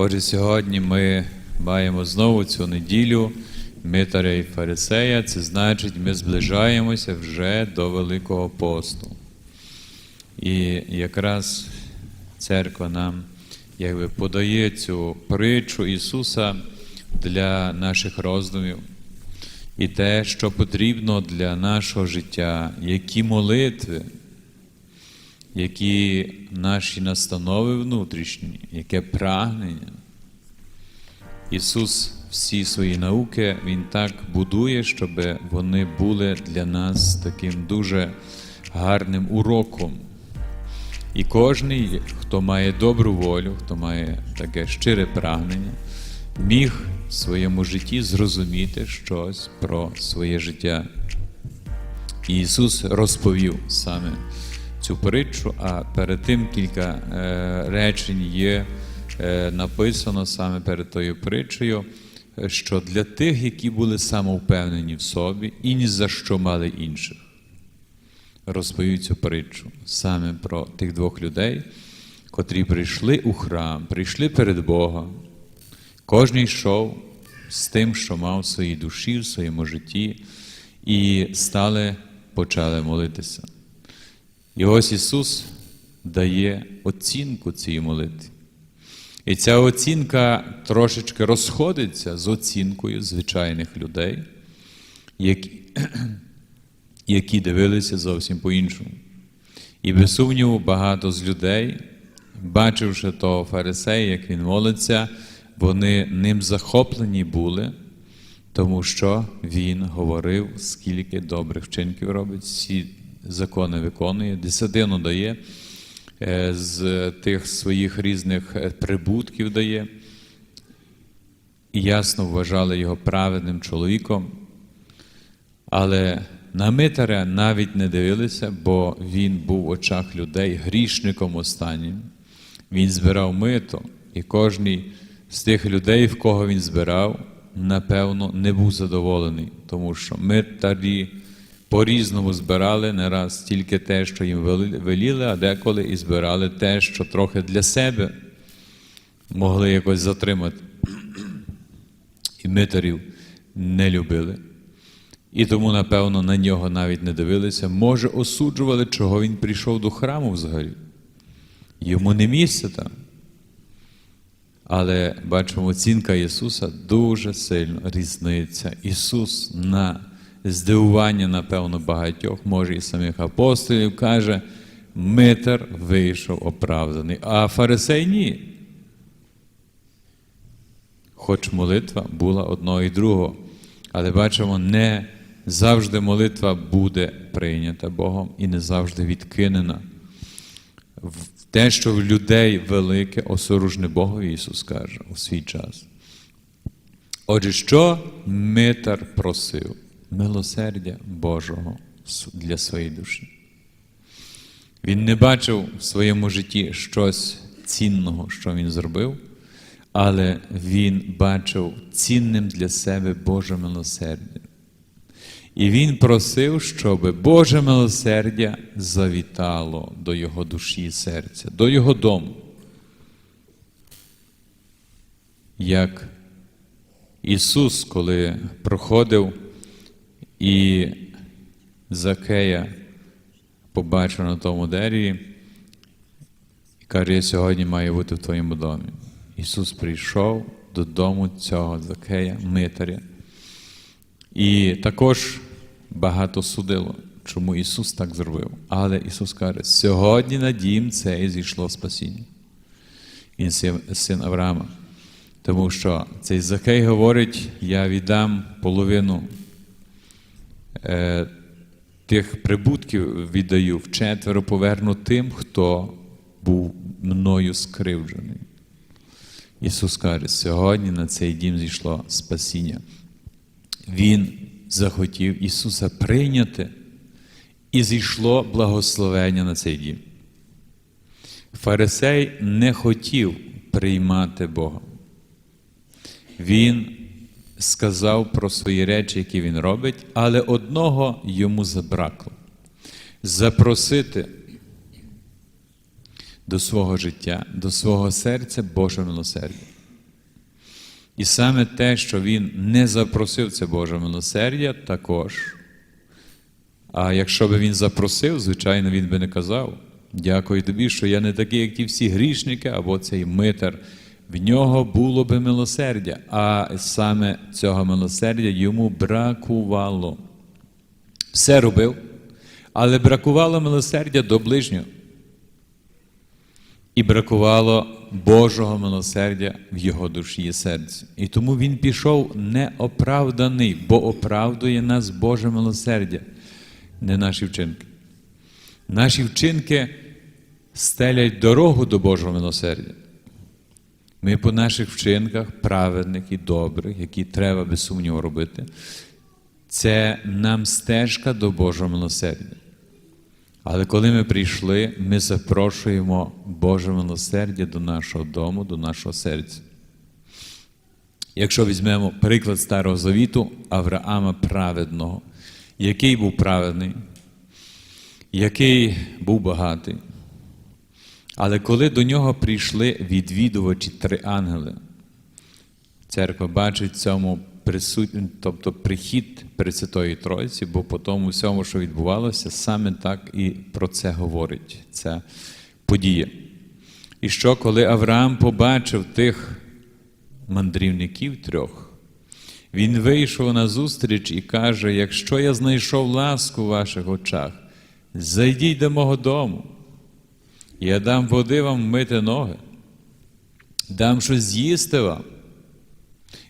Отже, сьогодні ми маємо знову цю неділю Митаря і Фарисея. Це значить, ми зближаємося вже до Великого посту. І якраз церква нам якби, подає цю притчу Ісуса для наших роздумів. І те, що потрібно для нашого життя, які молитви, які наші настанови внутрішні, яке прагнення. Ісус всі свої науки Він так будує, щоб вони були для нас таким дуже гарним уроком. І кожен, хто має добру волю, хто має таке щире прагнення, міг в своєму житті зрозуміти щось про своє життя. І Ісус розповів саме цю притчу, а перед тим кілька е, речень є е, написано саме перед тою притчею, що для тих, які були самовпевнені в собі і ні за що мали інших. Розповів цю притчу саме про тих двох людей, котрі прийшли у храм, прийшли перед Богом. Кожен йшов з тим, що мав в своїй душі, в своєму житті, і стали, почали молитися. І ось Ісус дає оцінку цій молитві. І ця оцінка трошечки розходиться з оцінкою звичайних людей, які, які дивилися зовсім по-іншому. І без сумніву, багато з людей, бачивши того фарисея, як він молиться, вони ним захоплені були, тому що він говорив, скільки добрих вчинків робить, всі закони виконує, десятину дає, е, з тих своїх різних е, прибутків дає. І ясно вважали його праведним чоловіком. Але на Митаря навіть не дивилися, бо він був в очах людей грішником останнім. Він збирав мито, і кожен з тих людей, в кого він збирав, напевно, не був задоволений, тому що митарі по-різному збирали не раз тільки те, що їм веліли, а деколи і збирали те, що трохи для себе могли якось затримати. І митарів не любили. І тому, напевно, на нього навіть не дивилися. Може, осуджували, чого він прийшов до храму взагалі. Йому не місце там. Але бачимо, оцінка Ісуса дуже сильно різниця. Ісус на здивування, напевно, багатьох, може, і самих апостолів, каже, Митер вийшов оправданий, а фарисей ні. Хоч молитва була одного і другого. Але бачимо, не завжди молитва буде прийнята Богом і не завжди відкинена. Те, що в людей велике, осоружне Богові Ісус каже у свій час. Отже, що Митар просив? Милосердя Божого для своєї душі. Він не бачив в своєму житті щось цінного, що він зробив, але він бачив цінним для себе Боже милосердя. І він просив, щоб Боже милосердя завітало до його душі і серця, до його дому. Як Ісус, коли проходив і Закея побачив на тому дереві і каже, я сьогодні маю бути в твоєму домі. Ісус прийшов додому цього Закея, митаря. І також багато судило, чому Ісус так зробив. Але Ісус каже, сьогодні на дім цей зійшло спасіння. Він син Авраама. Тому що цей Закей говорить, я віддам половину тих прибутків віддаю вчетверо поверну тим, хто був мною скривджений. Ісус каже, сьогодні на цей дім зійшло спасіння. Він захотів Ісуса прийняти, і зійшло благословення на цей дім. Фарисей не хотів приймати Бога. Він сказав про свої речі, які він робить, але одного йому забракло запросити до свого життя, до свого серця Боже милосердя. І саме те, що він не запросив це Боже милосердя, також. А якщо би він запросив, звичайно, він би не казав. Дякую тобі, що я не такий, як ті всі грішники або цей митар. В нього було би милосердя, а саме цього милосердя йому бракувало. Все робив, але бракувало милосердя до ближнього. І бракувало Божого милосердя в його душі і серці. І тому він пішов неоправданий, бо оправдує нас Боже милосердя, не наші вчинки. Наші вчинки стелять дорогу до Божого милосердя. Ми по наших вчинках, праведних і добрих, які треба без сумніву робити, це нам стежка до Божого милосердя. Але коли ми прийшли, ми запрошуємо Боже милосердя до нашого дому, до нашого серця. Якщо візьмемо приклад Старого Завіту Авраама праведного, який був праведний, який був багатий. Але коли до нього прийшли відвідувачі три ангели, церква бачить цьому присут... тобто прихід Пресвятої Тройці, бо по тому всьому, що відбувалося, саме так і про це говорить ця подія. І що, коли Авраам побачив тих мандрівників трьох, він вийшов на зустріч і каже: якщо я знайшов ласку в ваших очах, зайдіть до мого дому. Я дам води вам мити ноги, дам щось з'їсти вам.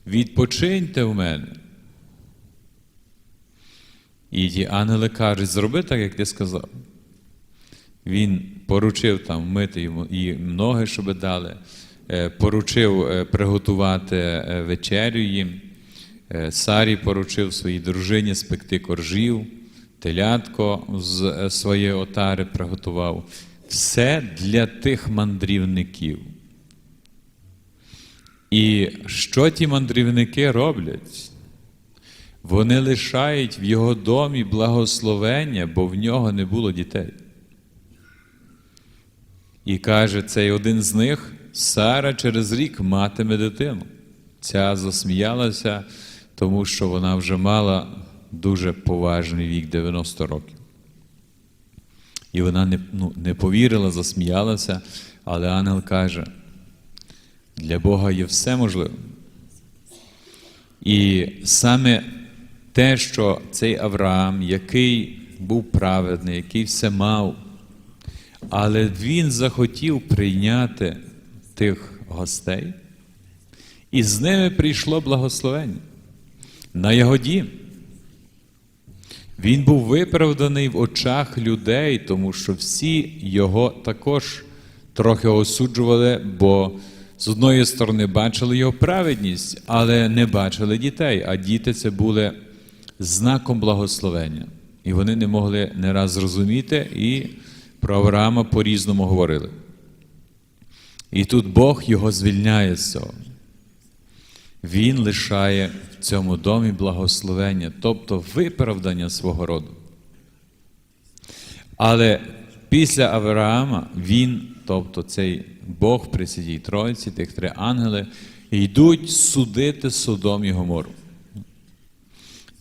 Відпочиньте в мене. І ті ангели кажуть, зроби так, як ти сказав. Він поручив там мити йому і ноги, щоб дали, е, поручив е, приготувати е, вечерю їм. Сарі поручив своїй дружині спекти коржів, телятко з своєї отари приготував. Все для тих мандрівників. І що ті мандрівники роблять? Вони лишають в його домі благословення, бо в нього не було дітей. І каже, цей один з них Сара через рік матиме дитину. Ця засміялася, тому що вона вже мала дуже поважний вік 90 років. І вона не, ну, не повірила, засміялася, але ангел каже, для Бога є все можливе. І саме те, що цей Авраам, який був праведний, який все мав, але він захотів прийняти тих гостей, і з ними прийшло благословення на його дім. Він був виправданий в очах людей, тому що всі його також трохи осуджували, бо з одної сторони бачили його праведність, але не бачили дітей. А діти це були знаком благословення. І вони не могли не раз зрозуміти і про Авраама по-різному говорили. І тут Бог його звільняє з цього. Він лишає в цьому домі благословення, тобто виправдання свого роду. Але після Авраама він, тобто цей Бог при святій Тройці, тих три ангели, йдуть судити Содом і Гомору.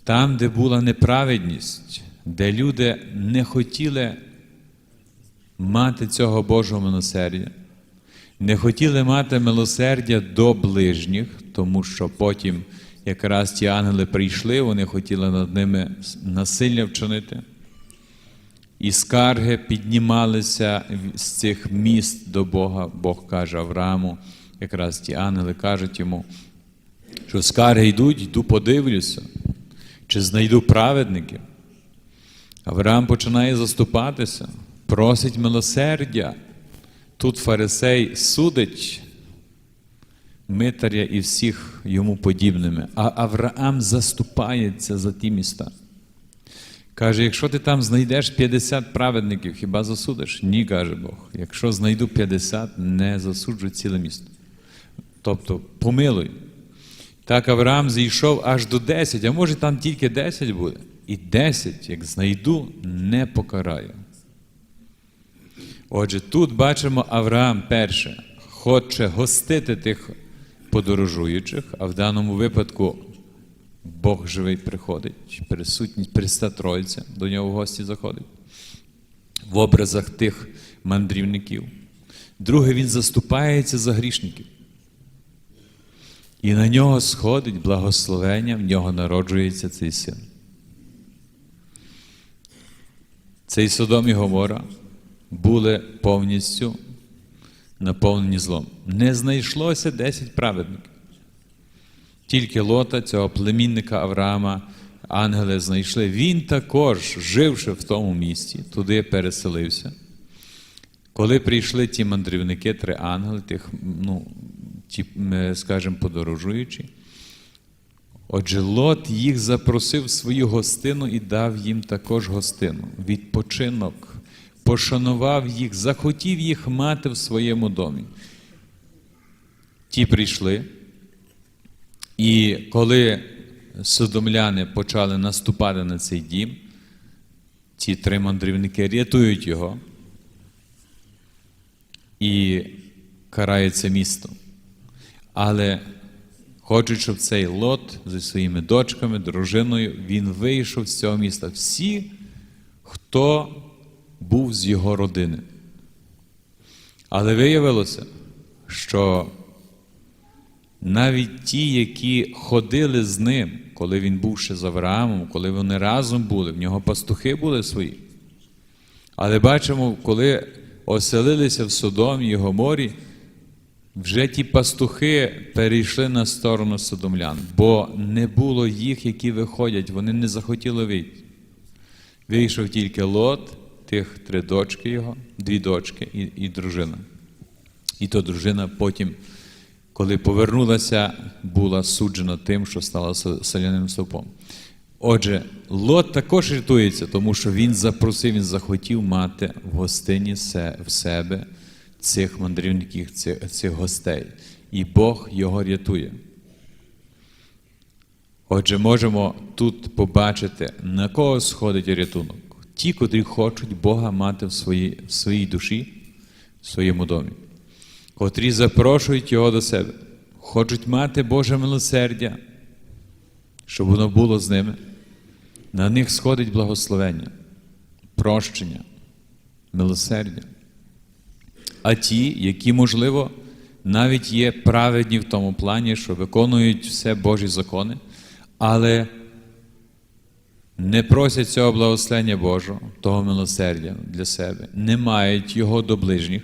Там, де була неправедність, де люди не хотіли мати цього Божого милосердя, не хотіли мати милосердя до ближніх, тому що потім якраз ті ангели прийшли, вони хотіли над ними насилля вчинити. І скарги піднімалися з цих міст до Бога. Бог каже Аврааму, якраз ті ангели кажуть йому, що скарги йдуть, йду подивлюся, чи знайду праведників. Авраам починає заступатися, просить милосердя. Тут фарисей судить митаря і всіх йому подібними, а Авраам заступається за ті міста. Каже, якщо ти там знайдеш 50 праведників, хіба засудиш? Ні, каже Бог. Якщо знайду 50, не засуджу ціле місто. Тобто помилуй. Так Авраам зійшов аж до 10, а може там тільки 10 буде. І 10, як знайду, не покараю. Отже, тут бачимо Авраам перше, хоче гостити тих подорожуючих, а в даному випадку Бог живий приходить, присутність Христа Троїця до нього в гості заходить в образах тих мандрівників. Друге, він заступається за грішників. І на нього сходить благословення, в нього народжується цей син. Цей Содом і Гомора були повністю наповнені злом. Не знайшлося 10 праведників. Тільки Лота, цього племінника Авраама, ангели знайшли. Він також, живши в тому місті, туди переселився. Коли прийшли ті мандрівники, три ангели, тих, ну, ті, скажімо, подорожуючі, отже, Лот їх запросив в свою гостину і дав їм також гостину, відпочинок, пошанував їх, захотів їх мати в своєму домі. Ті прийшли, і коли содомляни почали наступати на цей дім, ці три мандрівники рятують його і карають це місто. Але хочуть, щоб цей лот зі своїми дочками, дружиною, він вийшов з цього міста. Всі, хто був з його родини. Але виявилося, що навіть ті, які ходили з ним, коли він був ще з Авраамом, коли вони разом були, в нього пастухи були свої. Але бачимо, коли оселилися в Содомі і Гоморі, вже ті пастухи перейшли на сторону содомлян, бо не було їх, які виходять, вони не захотіли вийти. Вийшов тільки Лот, тих три дочки його, дві дочки і, і дружина. І то дружина потім, коли повернулася, була суджена тим, що стала селяним стовпом. Отже, Лот також рятується, тому що він запросив, він захотів мати в гостині в себе цих мандрівників, цих, цих гостей. І Бог його рятує. Отже, можемо тут побачити, на кого сходить рятунок. Ті, котрі хочуть Бога мати в своїй, в своїй душі, в своєму домі, котрі запрошують Його до себе, хочуть мати Боже милосердя, щоб воно було з ними. На них сходить благословення, прощення, милосердя. А ті, які, можливо, навіть є праведні в тому плані, що виконують все Божі закони, але не просять цього благословення Божого, того милосердя для себе, не мають його до ближніх,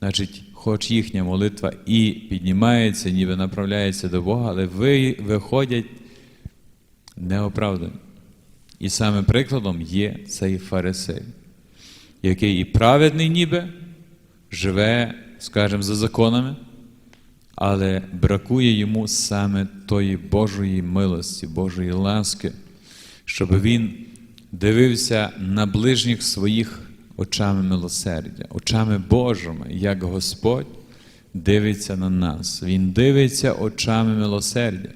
значить, хоч їхня молитва і піднімається, ніби направляється до Бога, але ви виходять неоправдані. І саме прикладом є цей фарисей, який і праведний ніби живе, скажімо, за законами, але бракує йому саме тої Божої милості, Божої ласки, щоб він дивився на ближніх своїх очами милосердя, очами Божими, як Господь дивиться на нас. Він дивиться очами милосердя.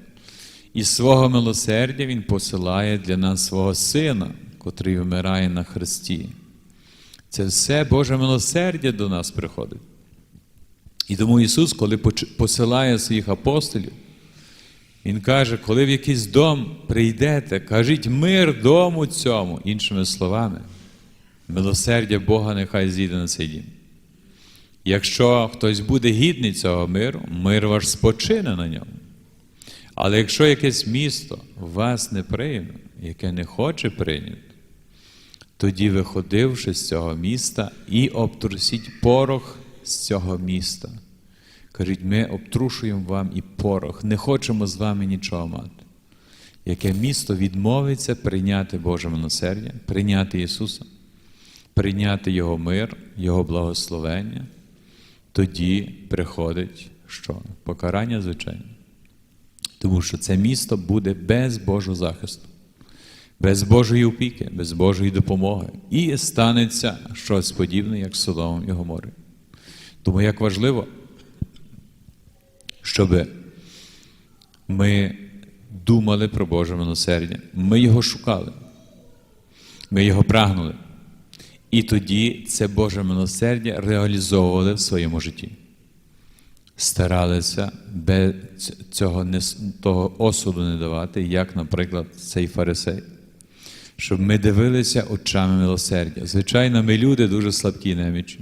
І свого милосердя Він посилає для нас свого Сина, котрий вмирає на Христі. Це все Боже милосердя до нас приходить. І тому Ісус, коли посилає своїх апостолів, Він каже, коли в якийсь дом прийдете, кажіть мир дому цьому, іншими словами, милосердя Бога нехай зійде на цей дім. Якщо хтось буде гідний цього миру, мир ваш спочине на ньому. Але якщо якесь місто вас не прийме, яке не хоче прийняти, тоді, виходивши з цього міста, і обтрусіть порох з цього міста. Кажіть, ми обтрушуємо вам і порох, не хочемо з вами нічого мати. Яке місто відмовиться прийняти Боже милосердя, прийняти Ісуса, прийняти Його мир, Його благословення, тоді приходить що? Покарання, звичайно. Тому що це місто буде без Божого захисту, без Божої опіки, без Божої допомоги. І станеться щось подібне, як Содомом і Гоморою. Тому як важливо, щоб ми думали про Боже милосердя, ми його шукали, ми його прагнули. І тоді це Боже милосердя реалізовували в своєму житті. старалися без цього не, того осуду не давати, як, наприклад, цей фарисей. Щоб ми дивилися очами милосердя. Звичайно, ми люди дуже слабкі немічі.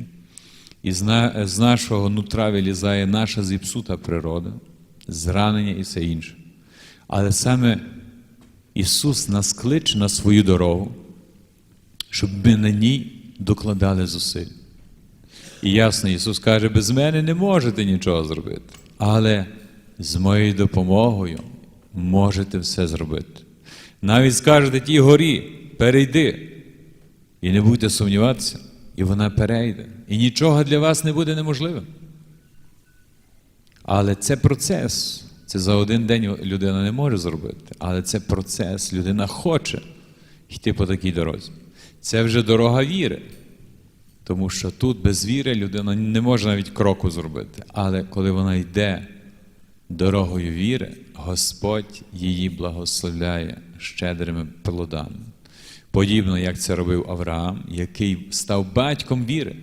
І з, на, з нашого нутра вилізає наша зіпсута природа, зранення і все інше. Але саме Ісус нас кличе на свою дорогу, щоб ми на ній докладали зусиль. І ясно, Ісус каже, без мене не можете нічого зробити. Але з моєю допомогою можете все зробити. Навіть скажете тій горі, перейди. І не будете сумніватися, і вона перейде. І нічого для вас не буде неможливим. Але це процес. Це за один день людина не може зробити. Але це процес. Людина хоче йти по такій дорозі. Це вже дорога віри. Тому що тут без віри людина не може навіть кроку зробити. Але коли вона йде дорогою віри, Господь її благословляє щедрими плодами. Подібно, як це робив Авраам, який став батьком віри,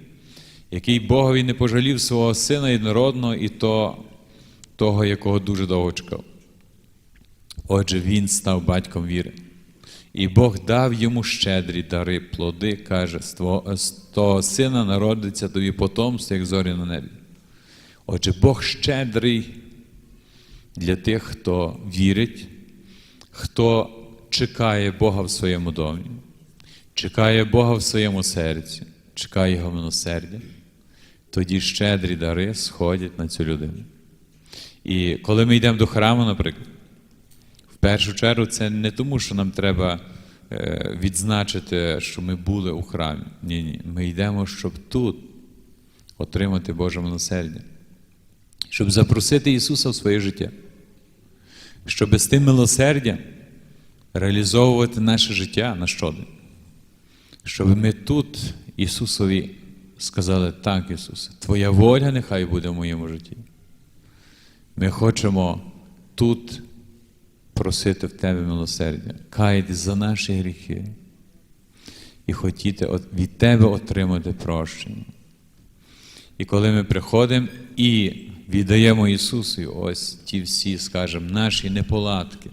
який Богові не пожалів свого сина єдинородного і то, того, якого дуже довго чекав. Отже, він став батьком віри. І Бог дав йому щедрі дари, плоди, каже, з того, сина народиться тобі потомство, як зорі на небі. Отже, Бог щедрий для тих, хто вірить, хто чекає Бога в своєму домі, чекає Бога в своєму серці, чекає Його милосердя, тоді щедрі дари сходять на цю людину. І коли ми йдемо до храму, наприклад, в першу чергу це не тому, що нам треба е, відзначити, що ми були у храмі. Ні, ні. Ми йдемо, щоб тут отримати Боже милосердя, щоб запросити Ісуса в своє життя, щоб з тим милосердям реалізовувати наше життя на щодень. Щоб ми тут Ісусові сказали, так, Ісусе, Твоя воля нехай буде в моєму житті. Ми хочемо тут просити в Тебе милосердя, каяти за наші гріхи і хотіти від Тебе отримати прощення. І коли ми приходимо і віддаємо Ісусу ось ті всі, скажімо, наші неполадки,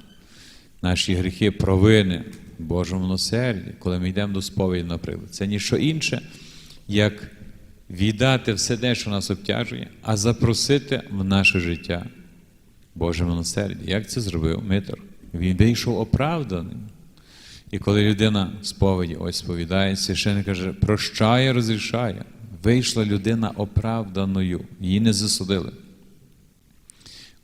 наші гріхи, провини, Божому милосерді, коли ми йдемо до сповіді, наприклад, це ніщо інше, як віддати все те, що нас обтяжує, а запросити в наше життя Боже милосердя. Як це зробив Митр? Він вийшов оправданий. І коли людина сповіді ось сповідає, священник каже, прощає, розрішає. Вийшла людина оправданою, її не засудили.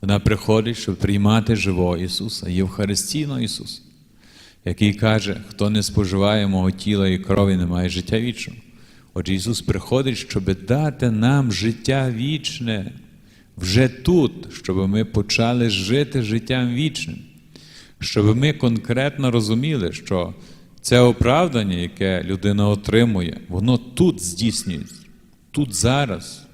Вона приходить, щоб приймати живого Ісуса, Євхаристійного Ісуса, який каже, хто не споживає мого тіла і крові, не має життя вічного. Отже, Ісус приходить, щоб дати нам життя вічне вже тут, щоб ми почали жити життям вічним, щоб ми конкретно розуміли, що це оправдання, яке людина отримує, воно тут здійснюється, тут зараз.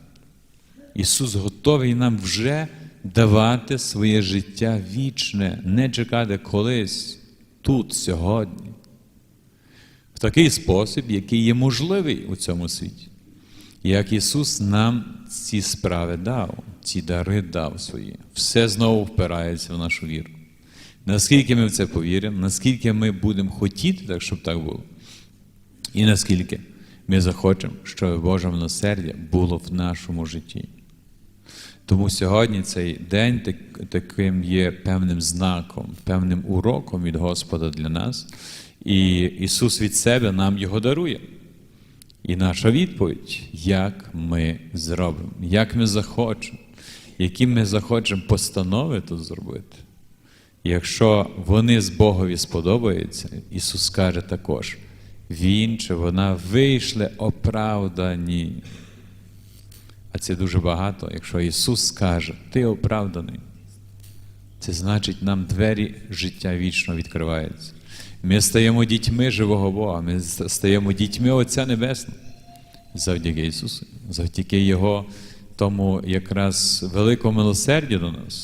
Ісус готовий нам вже давати своє життя вічне, не чекати колись, тут, сьогодні. В такий спосіб, який є можливий у цьому світі. Як Ісус нам ці справи дав, ці дари дав свої, все знову впирається в нашу віру. Наскільки ми в це повіримо, наскільки ми будемо хотіти, так, щоб так було, і наскільки ми захочемо, щоб Боже милосердя було в нашому житті. Тому сьогодні цей день таким є певним знаком, певним уроком від Господа для нас. І Ісус від себе нам його дарує. І наша відповідь, як ми зробимо, як ми захочемо, які ми захочемо постанови тут зробити. Якщо вони з Богові сподобаються, Ісус каже також, Він чи вона вийшли оправдані. А це дуже багато. Якщо Ісус скаже, Ти оправданий, це значить, нам двері життя вічно відкриваються. Ми стаємо дітьми живого Бога, ми стаємо дітьми Отця Небесного завдяки Ісусу, завдяки Його тому якраз великому милосердю до нас,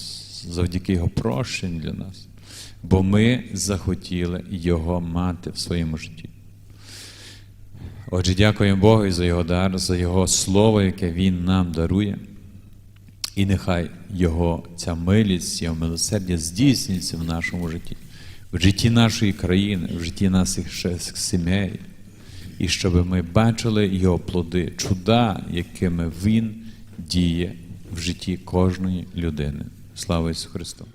завдяки Його прощенню для нас. Бо ми захотіли Його мати в своєму житті. Отже, дякуємо Богу за Його дар, за Його Слово, яке Він нам дарує. І нехай Його ця милість, Його милосердя здійснюється в нашому житті, в житті нашої країни, в житті наших сімей. І щоб ми бачили Його плоди, чуда, якими Він діє в житті кожної людини. Слава Ісусу Христу!